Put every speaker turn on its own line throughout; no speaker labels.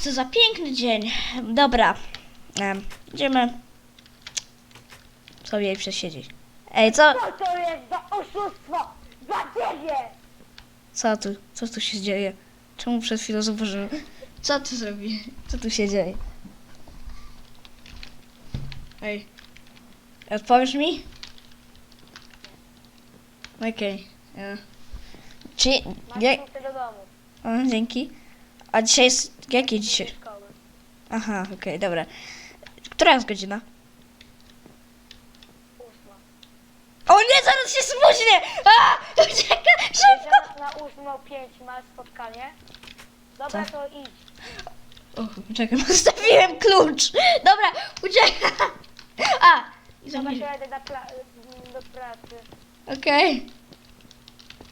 co za piękny dzień. Dobra. Em, Idziemy sobie przesiedzieć. Ej, co?
Co to jest za oszustwo? Za ciebie!
Co tu? Co tu się dzieje? Czemu przed chwilą zauważyłem? Co tu zrobi? Co tu się dzieje? Ej. Odpowiesz mi? Okej. e. Czy...
Masz
Jak...
do domu.
O, dzięki. A dzisiaj jest... Jakie dzisiaj?
Do.
Aha, okej, dobra. Która jest godzina? O nie, zaraz się spóźnię! A! Ucieka! Szybko!
Na ósmą pięć masz spotkanie, dobra
Co?
to idź.
O, czekaj, zostawiłem klucz! Dobra, uciekam! A! i
Dobra, to jadę pla- do pracy.
Okej.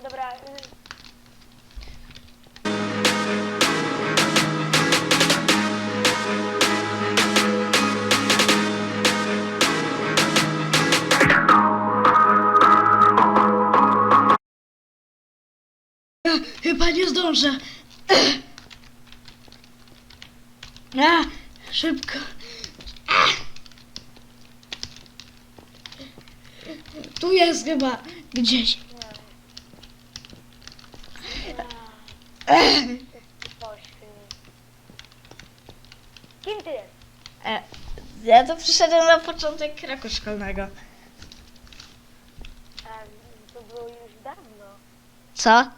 Dobra,
zdążę. A, szybko. A. Tu jest chyba gdzieś.
Kim ty jest?
E, ja to przyszedłem na początek roku szkolnego.
A, to było już dawno.
Co?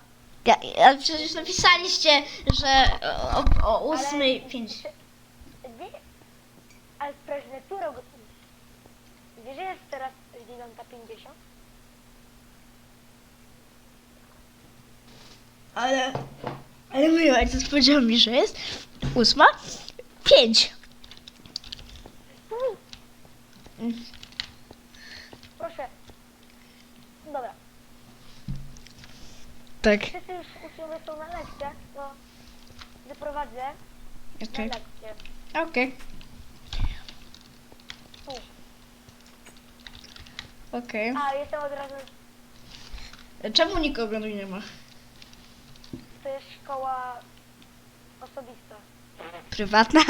Ja, ja przecież napisaliście, że o, o 8.05.
Wie- Ale sprawdź, na którą... Wiesz, że jest teraz 9.50?
Ale, ale miła, to powiedział mi, że jest
8.05.
Tak.
Wszyscy już uczniowie są na lekcjach, to wyprowadzę na
Okej.
lekcję.
Okej.
Tu.
Okej.
A, jestem od razu...
Czemu nikogo tu nie ma?
To jest szkoła osobista.
Prywatna?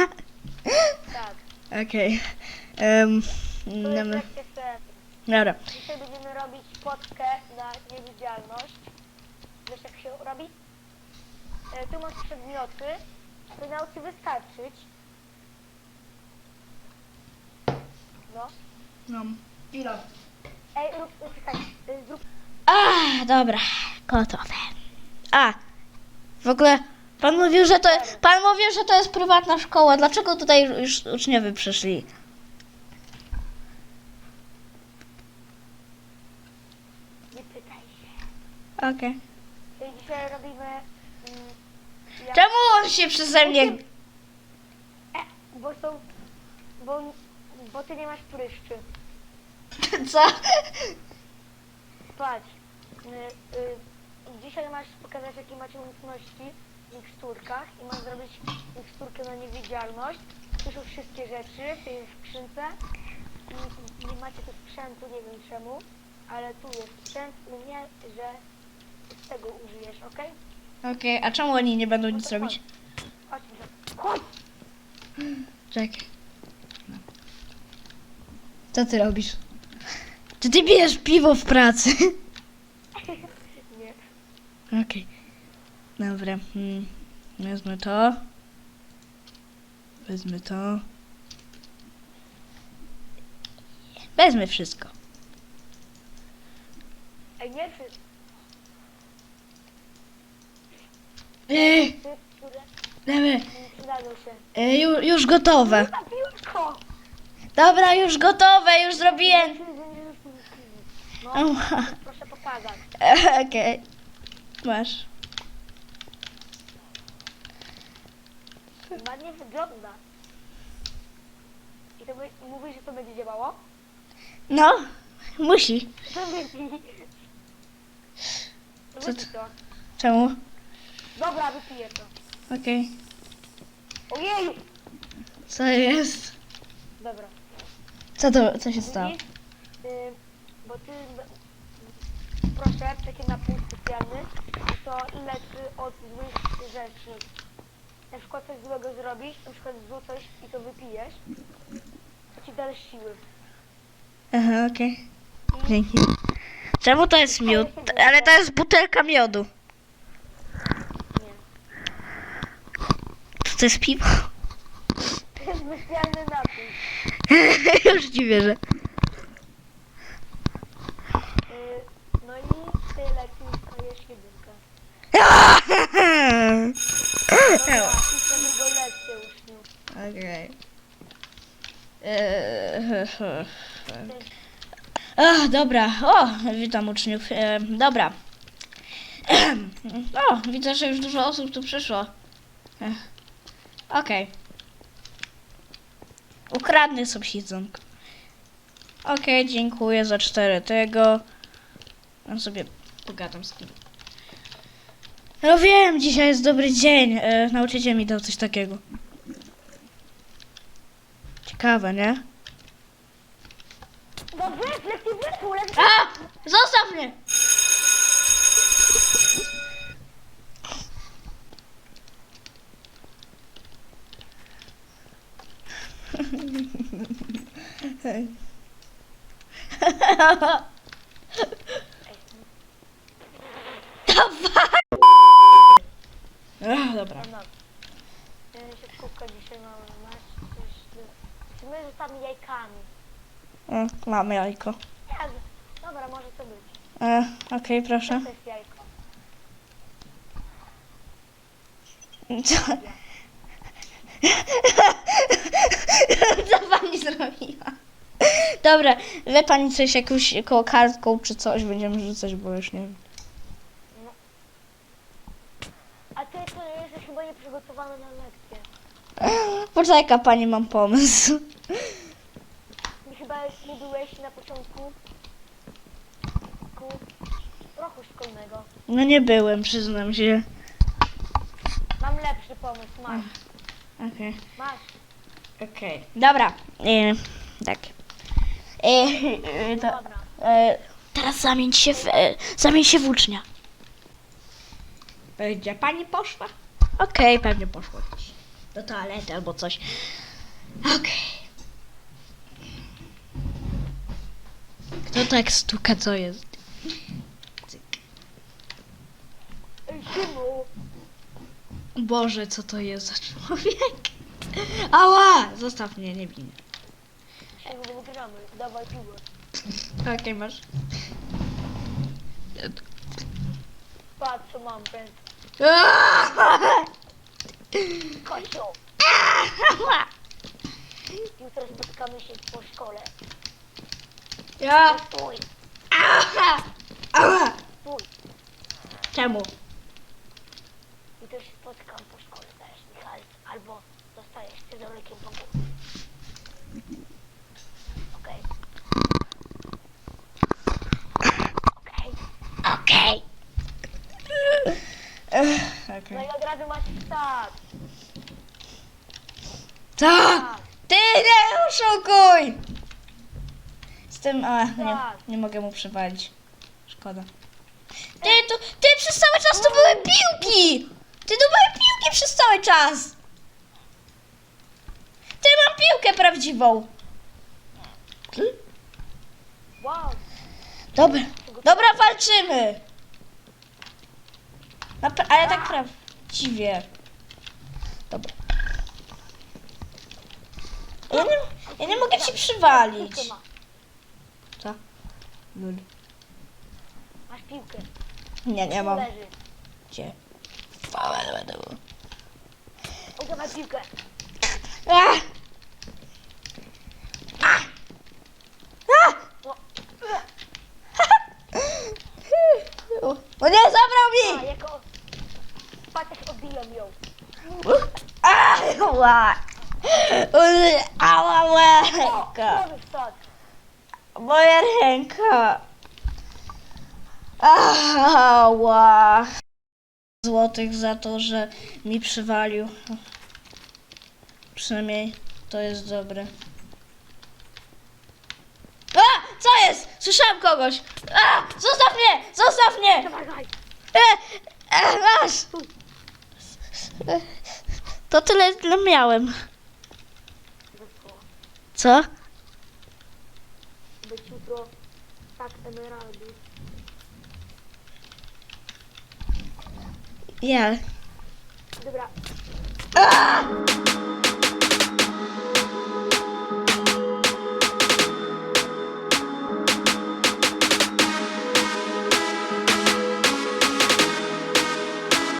Tak.
Okej. Em,
To jest
dobra.
lekcja CS.
Dobra.
Dzisiaj będziemy robić potkę na niewidzialność. Wiesz jak się robi? E, tu masz przedmioty. Powinno ci wystarczyć. No.
No. Ile?
Ej, rób, czekaj, zrób
A, dobra. Gotowe. A. W ogóle pan mówił, że to pan mówił, że to jest prywatna szkoła. Dlaczego tutaj już uczniowie przyszli?
Nie pytaj się.
Okej.
I robimy... Mm, jak-
Czemu on się przeze mnie...
E, bo są... Bo, bo ty nie masz pryszczy.
Co?
Patrz. Y, y, dzisiaj masz pokazać jakie macie umiejętności w miksturkach i masz zrobić miksturkę na niewidzialność. Tu są wszystkie rzeczy w tej skrzynce. Nie, nie macie tu sprzętu, nie wiem czemu, ale tu jest sprzęt u mnie, że tego użyjesz, ok?
Okej, a czemu oni nie będą
No
nic robić?
Chodź, chodź. chodź.
Czekaj. Co ty robisz? Czy ty pijesz piwo w pracy?
Nie.
Okej. Dobra. Hmm. Wezmę to. Wezmę to. Wezmę wszystko.
Ej, nie wszystko.
Ej,
mi przydadzą się.
Ej, ju, już gotowe.
Piłko!
Dobra, już gotowe, już zrobiłem.
No,
Ała.
proszę pokazać.
Okej. Masz.
Ładnie wygląda. I to my, mówisz, że to będzie działało?
No, musi. Co
wypij
ty-
to.
Czemu?
Dobra, wypiję to.
Okej.
Ojeju!
Co jest?
Dobra.
Co to, co się stało?
Widzisz? Y, bo ty... Proszę, taki napój specjalny. To leczy od złych rzeczy. na przykład coś złego zrobisz, na przykład coś i to wypijesz, to ci dasz siły.
Aha, okej. Dzięki. Czemu to jest miód? Ale to jest butelka miodu.
nie.
To, jest piwo.
To jest specjalny napój.
Już ci wierzę.
Y, no i tyle, ci dostajesz jedynkę. Dobra, na drugą lekcję uczniu.
Okej. Eee, Ach, dobra. O, witam uczniów. E, dobra. O, widzę, że już dużo osób tu przyszło. Ech. Okej. Ukradnę subsidzonk. Okej, dziękuję za cztery tego. Ja sobie pogadam z kim. No wiem, dzisiaj jest dobry dzień. E, nauczyciel mi dał coś takiego. Ciekawe, nie?
Dobrze, wyszło,
A! Zostaw mnie! Ach, dobra.
No. Ja się kubka dzisiaj mamy. Masz coś... do- My rzucamy jajkami.
E, Mamy jajko.
Ja, dobra, może to być.
E, Okej, proszę.
To jest jajko.
Co? Co pani zrobiła? Dobra, wie pani coś jakąś koło kartką czy coś będziemy rzucać, bo już nie wiem.
A ty to jesteś chyba nieprzygotowany na lekcję.
Poczekaj pani, mam pomysł.
Chyba nie byłeś na początku ku roku szkolnego.
No nie byłem, przyznam się.
Mam lepszy pomysł, masz.
Okej.
Masz.
Okej. Dobra. E, tak. E, e, e, teraz zamień się w, e, zamień się w ucznia. Gdzie pani poszła? Okej, pewnie poszła gdzieś do toalety albo coś. Okej. Kto tak stuka, co jest?
Szymu!
Boże, co to jest za człowiek? Ała! Zostaw mnie, nie bij mnie.
Wygramy. Dawaj piłę.
Okej, masz.
Patrz, co mam, pęd. Kociu! Jutro spotkamy się po szkole.
Ja.
Stój,
Ała!
stój.
Czemu?
Jutro się spotkam po szkole, dajesz Michał, albo dostajesz cyzorykiem po głowie. Okej. Okej.
Okej.
No i od razu masz.
Co?
Tak,
Ty nie oszukuj! Z tym, a, nie, nie mogę mu przywalić. Szkoda. Ty, tu, ty przez cały czas tu były piłki! Ty tu były piłki przez cały czas! Ty mam piłkę prawdziwą!
Wow.
Dobra, dobra, walczymy! Napra- ale tak prawdziwie. Dobra. Ja nie, ja nie mogę ci przywalić. Co? Lul.
Masz piłkę.
Nie, nie mam.
Leży.
Gdzie?
Oto masz piłkę.
A! A!
O,
O nie, zabrał
a,
mi!
jako... Patrz, jak odbijam ją.
Ała! Ała,
nowy wstać.
Moja ręka! Ała! Złotych za to, że mi przywalił. Przynajmniej to jest dobre. A! Co jest? Słyszałem kogoś! A! Zostaw mnie! Zostaw mnie!
Dawaj, dawaj.
E, e, masz! To tyle, ile miałem.
Wesoło.
Co?
Być jutro tak emeraldy.
Ja.
Dobra.